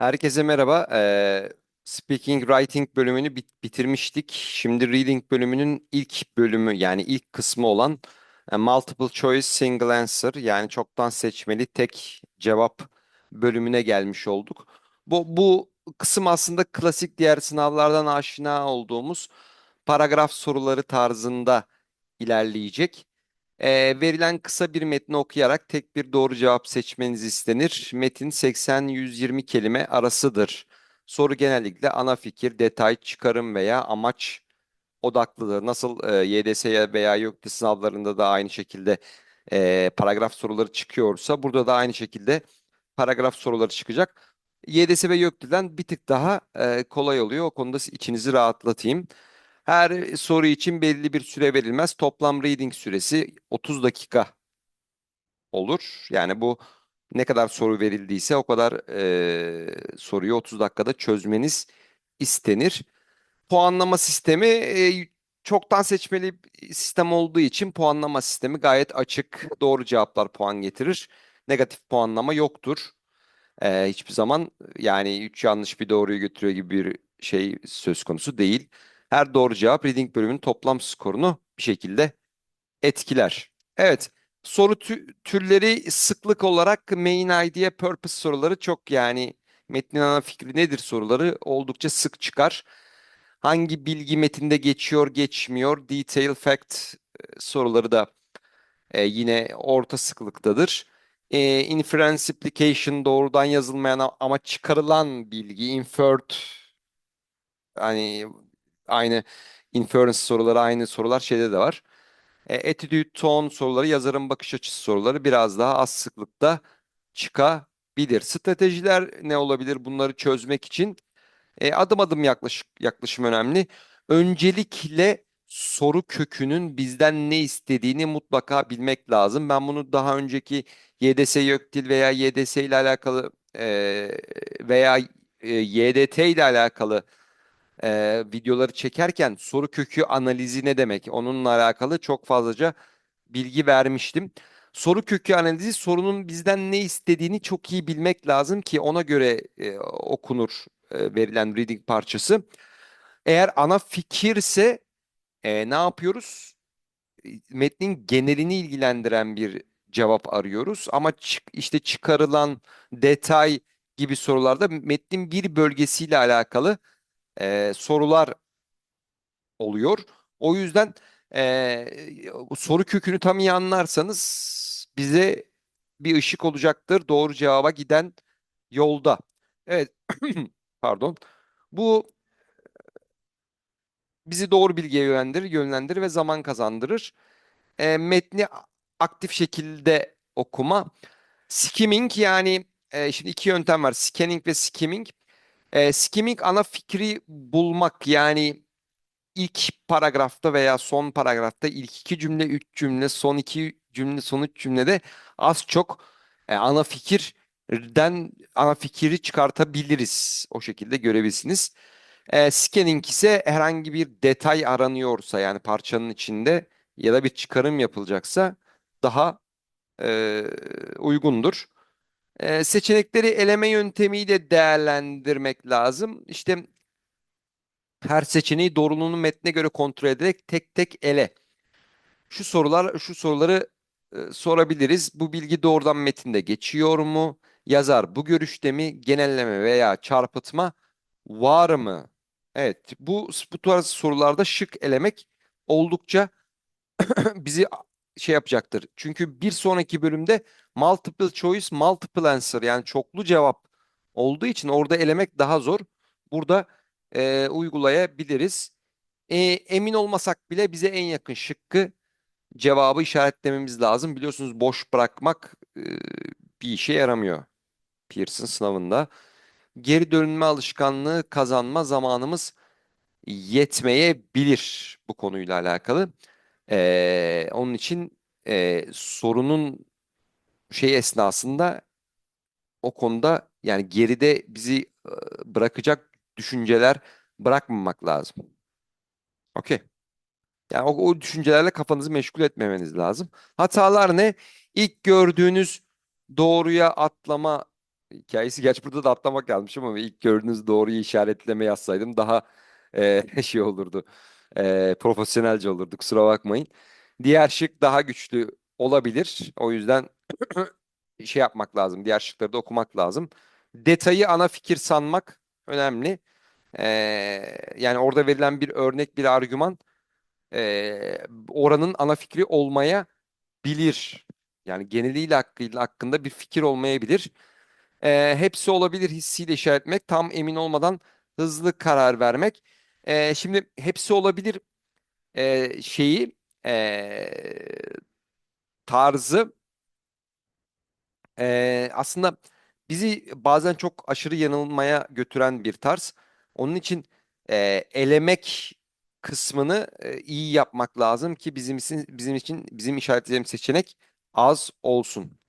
Herkese merhaba. Ee, Speaking Writing bölümünü bit- bitirmiştik. Şimdi Reading bölümünün ilk bölümü yani ilk kısmı olan e, Multiple Choice Single Answer yani çoktan seçmeli tek cevap bölümüne gelmiş olduk. Bu, bu kısım aslında klasik diğer sınavlardan aşina olduğumuz paragraf soruları tarzında ilerleyecek. Ee, verilen kısa bir metni okuyarak tek bir doğru cevap seçmeniz istenir. Metin 80-120 kelime arasıdır. Soru genellikle ana fikir, detay, çıkarım veya amaç odaklıdır. Nasıl e, YDS veya YÖKDE sınavlarında da aynı şekilde e, paragraf soruları çıkıyorsa burada da aynı şekilde paragraf soruları çıkacak. YDS ve YÖKDE'den bir tık daha e, kolay oluyor. O konuda içinizi rahatlatayım. Her soru için belirli bir süre verilmez. Toplam reading süresi 30 dakika olur. Yani bu ne kadar soru verildiyse o kadar e, soruyu 30 dakikada çözmeniz istenir. Puanlama sistemi e, çoktan seçmeli sistem olduğu için puanlama sistemi gayet açık. Doğru cevaplar puan getirir. Negatif puanlama yoktur. E, hiçbir zaman yani 3 yanlış bir doğruyu götürüyor gibi bir şey söz konusu değil. Her doğru cevap reading bölümünün toplam skorunu bir şekilde etkiler. Evet, soru tü- türleri sıklık olarak main idea purpose soruları çok yani metnin ana fikri nedir soruları oldukça sık çıkar. Hangi bilgi metinde geçiyor, geçmiyor, detail fact e, soruları da e, yine orta sıklıktadır. E, inference implication doğrudan yazılmayan ama çıkarılan bilgi, inferred hani aynı inference soruları aynı sorular şeyde de var. E, attitude, tone soruları, yazarın bakış açısı soruları biraz daha az sıklıkta çıkabilir. Stratejiler ne olabilir bunları çözmek için? E, adım adım yaklaş, yaklaşım önemli. Öncelikle soru kökünün bizden ne istediğini mutlaka bilmek lazım. Ben bunu daha önceki YDS YÖKDİL veya YDS ile alakalı e, veya e, YDT ile alakalı e, videoları çekerken soru kökü analizi ne demek? Onunla alakalı çok fazlaca bilgi vermiştim. Soru kökü analizi sorunun bizden ne istediğini çok iyi bilmek lazım ki ona göre e, okunur e, verilen reading parçası. Eğer ana fikirse e, ne yapıyoruz? Metnin genelini ilgilendiren bir cevap arıyoruz ama çık, işte çıkarılan detay gibi sorularda metnin bir bölgesiyle alakalı e, sorular oluyor. O yüzden eee, soru kökünü tam iyi anlarsanız bize bir ışık olacaktır doğru cevaba giden yolda. Evet, pardon. Bu bizi doğru bilgiye yönlendirir, yönlendirir ve zaman kazandırır. Eee, metni aktif şekilde okuma. Skimming yani eee, şimdi iki yöntem var. Scanning ve skimming. Eee, skimming ana fikri bulmak yani ilk paragrafta veya son paragrafta ilk iki cümle, üç cümle, son iki cümle, son üç cümlede az çok e, ana fikirden ana fikri çıkartabiliriz. O şekilde görebilirsiniz. E, scanning ise herhangi bir detay aranıyorsa yani parçanın içinde ya da bir çıkarım yapılacaksa daha e, uygundur. E, seçenekleri eleme yöntemiyle değerlendirmek lazım. İşte her seçeneği doğruluğunu metne göre kontrol ederek tek tek ele. Şu sorular, şu soruları e, sorabiliriz. Bu bilgi doğrudan metinde geçiyor mu? Yazar bu görüşte mi? Genelleme veya çarpıtma var mı? Evet, bu bu tarz sorularda şık elemek oldukça bizi şey yapacaktır. Çünkü bir sonraki bölümde multiple choice, multiple answer yani çoklu cevap olduğu için orada elemek daha zor. Burada e, uygulayabiliriz. E, emin olmasak bile bize en yakın şıkkı cevabı işaretlememiz lazım. Biliyorsunuz boş bırakmak e, bir işe yaramıyor Pearson sınavında. Geri dönme alışkanlığı kazanma zamanımız yetmeyebilir bu konuyla alakalı. E, onun için e, sorunun şey esnasında o konuda yani geride bizi bırakacak düşünceler bırakmamak lazım. Okey. Yani o, o düşüncelerle kafanızı meşgul etmemeniz lazım. Hatalar ne? İlk gördüğünüz doğruya atlama hikayesi. Gerçi burada da atlamak yazmış ama ilk gördüğünüz doğruyu işaretleme yazsaydım daha e, şey olurdu. E, profesyonelce olurdu. Kusura bakmayın. Diğer şık daha güçlü olabilir. O yüzden şey yapmak lazım. Diğer şıkları da okumak lazım. Detayı ana fikir sanmak önemli. E, yani orada verilen bir örnek, bir argüman e, oranın ana fikri olmaya bilir. Yani geneliyle hakkıyla hakkında bir fikir olmayabilir. Ee, hepsi olabilir hissiyle işaretlemek. Tam emin olmadan hızlı karar vermek. Ee, şimdi hepsi olabilir e, şeyi e, tarzı e, aslında bizi bazen çok aşırı yanılmaya götüren bir tarz. Onun için e, elemek kısmını e, iyi yapmak lazım ki bizim için bizim için bizim işaretleyeceğimiz seçenek az olsun.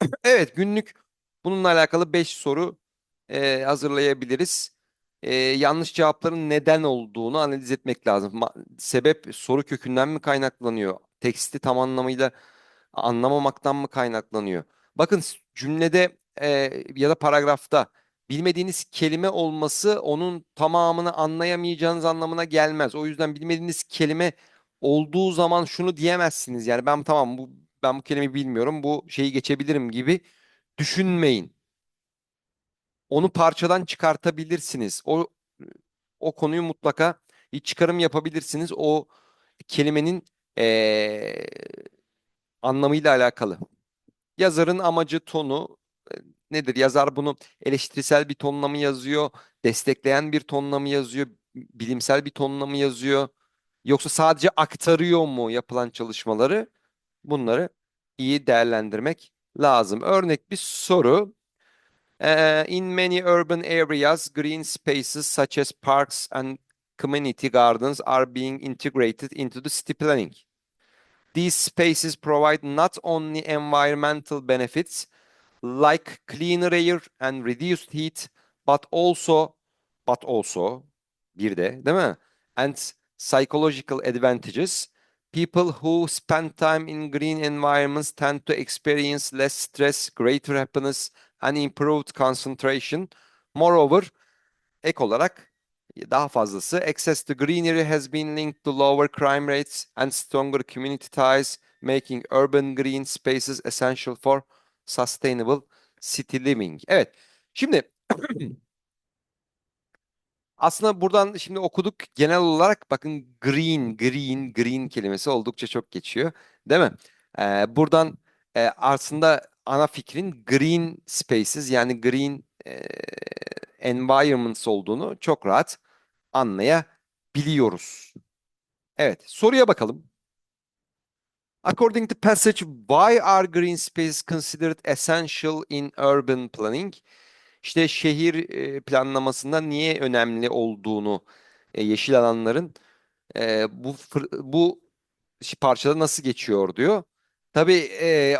Evet, günlük bununla alakalı 5 soru e, hazırlayabiliriz. E, yanlış cevapların neden olduğunu analiz etmek lazım. Ma- sebep soru kökünden mi kaynaklanıyor? Teksti tam anlamıyla anlamamaktan mı kaynaklanıyor? Bakın cümlede e, ya da paragrafta bilmediğiniz kelime olması onun tamamını anlayamayacağınız anlamına gelmez. O yüzden bilmediğiniz kelime olduğu zaman şunu diyemezsiniz. Yani ben tamam bu ben bu kelimeyi bilmiyorum. Bu şeyi geçebilirim gibi düşünmeyin. Onu parçadan çıkartabilirsiniz. O o konuyu mutlaka bir çıkarım yapabilirsiniz. O kelimenin eee, anlamıyla alakalı. Yazarın amacı tonu e, nedir? Yazar bunu eleştirisel bir tonla mı yazıyor? Destekleyen bir tonla mı yazıyor? Bilimsel bir tonla mı yazıyor? Yoksa sadece aktarıyor mu yapılan çalışmaları? Bunları iyi değerlendirmek lazım. Örnek bir soru. Uh, in many urban areas, green spaces such as parks and community gardens are being integrated into the city planning. These spaces provide not only environmental benefits like cleaner air and reduced heat, but also but also bir de değil mi? And psychological advantages. People who spend time in green environments tend to experience less stress, greater happiness, and improved concentration. Moreover, ek olarak daha fazlası access to greenery has been linked to lower crime rates and stronger community ties, making urban green spaces essential for sustainable city living. Evet. Şimdi aslında buradan şimdi okuduk genel olarak bakın green, green, green kelimesi oldukça çok geçiyor. Değil mi? Ee, buradan e, aslında ana fikrin green spaces yani green e, environments olduğunu çok rahat anlayabiliyoruz. Evet, soruya bakalım. According to passage, why are green spaces considered essential in urban planning? İşte şehir planlamasında niye önemli olduğunu yeşil alanların bu bu parçada nasıl geçiyor diyor. Tabii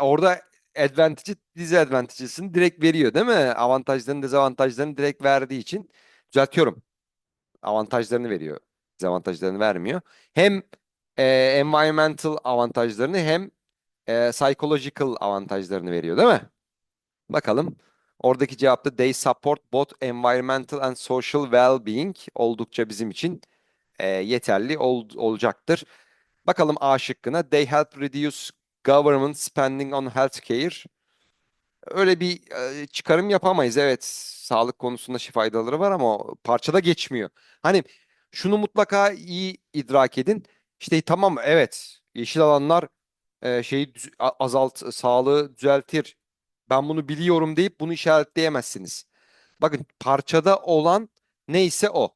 orada advantage'ı disadvantage'ını direkt veriyor değil mi? Avantajlarını dezavantajlarını direkt verdiği için düzeltiyorum. Avantajlarını veriyor. Dezavantajlarını vermiyor. Hem e, environmental avantajlarını hem e, psychological avantajlarını veriyor değil mi? Bakalım. Oradaki cevapta they support both environmental and social well-being oldukça bizim için e, yeterli ol- olacaktır. Bakalım A şıkkına. They help reduce government spending on healthcare. Öyle bir e, çıkarım yapamayız. Evet, sağlık konusunda faydaları var ama parçada geçmiyor. Hani şunu mutlaka iyi idrak edin. İşte tamam evet yeşil alanlar e, şeyi azalt sağlığı düzeltir. Ben bunu biliyorum deyip bunu işaretleyemezsiniz. Bakın parçada olan neyse o.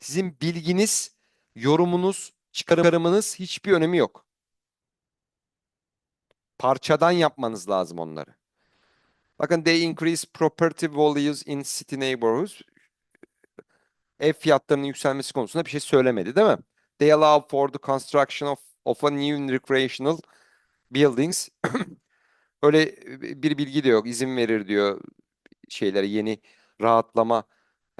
Sizin bilginiz, yorumunuz, çıkarımınız hiçbir önemi yok. Parçadan yapmanız lazım onları. Bakın they increase property values in city neighborhoods. Ev fiyatlarının yükselmesi konusunda bir şey söylemedi değil mi? They allow for the construction of, of a new recreational buildings. Öyle bir bilgi de yok. İzin verir diyor şeylere yeni rahatlama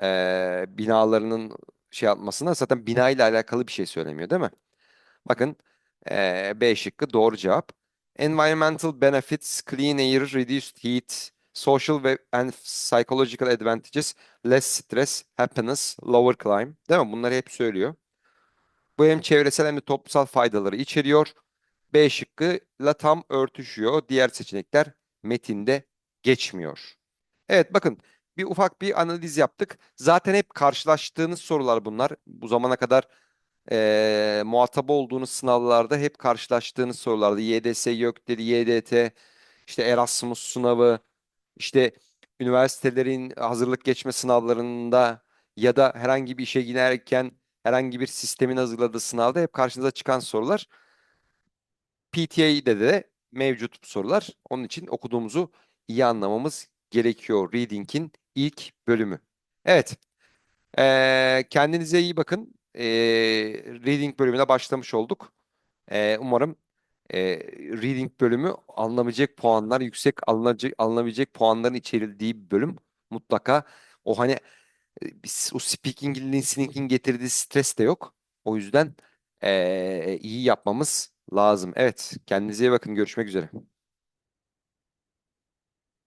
eee, binalarının şey yapmasına. Zaten bina ile alakalı bir şey söylemiyor değil mi? Bakın eee, B şıkkı doğru cevap. Environmental benefits, clean air, reduced heat, social and psychological advantages, less stress, happiness, lower crime. Değil mi? Bunları hep söylüyor. Bu hem çevresel hem de toplumsal faydaları içeriyor. B şıkkıyla tam örtüşüyor. Diğer seçenekler metinde geçmiyor. Evet bakın bir ufak bir analiz yaptık. Zaten hep karşılaştığınız sorular bunlar. Bu zamana kadar eee muhatap olduğunuz sınavlarda hep karşılaştığınız sorulardı. YDS, YÖKDEL, YDT, işte Erasmus sınavı, işte üniversitelerin hazırlık geçme sınavlarında ya da herhangi bir işe girerken herhangi bir sistemin hazırladığı sınavda hep karşınıza çıkan sorular. PTA'de de mevcut sorular. Onun için okuduğumuzu iyi anlamamız gerekiyor. Reading'in ilk bölümü. Evet. Ee, kendinize iyi bakın. Ee, reading bölümüne başlamış olduk. Ee, umarım e, reading bölümü alınabilecek puanlar yüksek alınacak, alınabilecek puanların içerildiği bir bölüm. Mutlaka o hani e, o speaking, listening'in getirdiği stres de yok. O yüzden e, iyi yapmamız lazım. Evet, kendinize iyi bakın. Görüşmek üzere.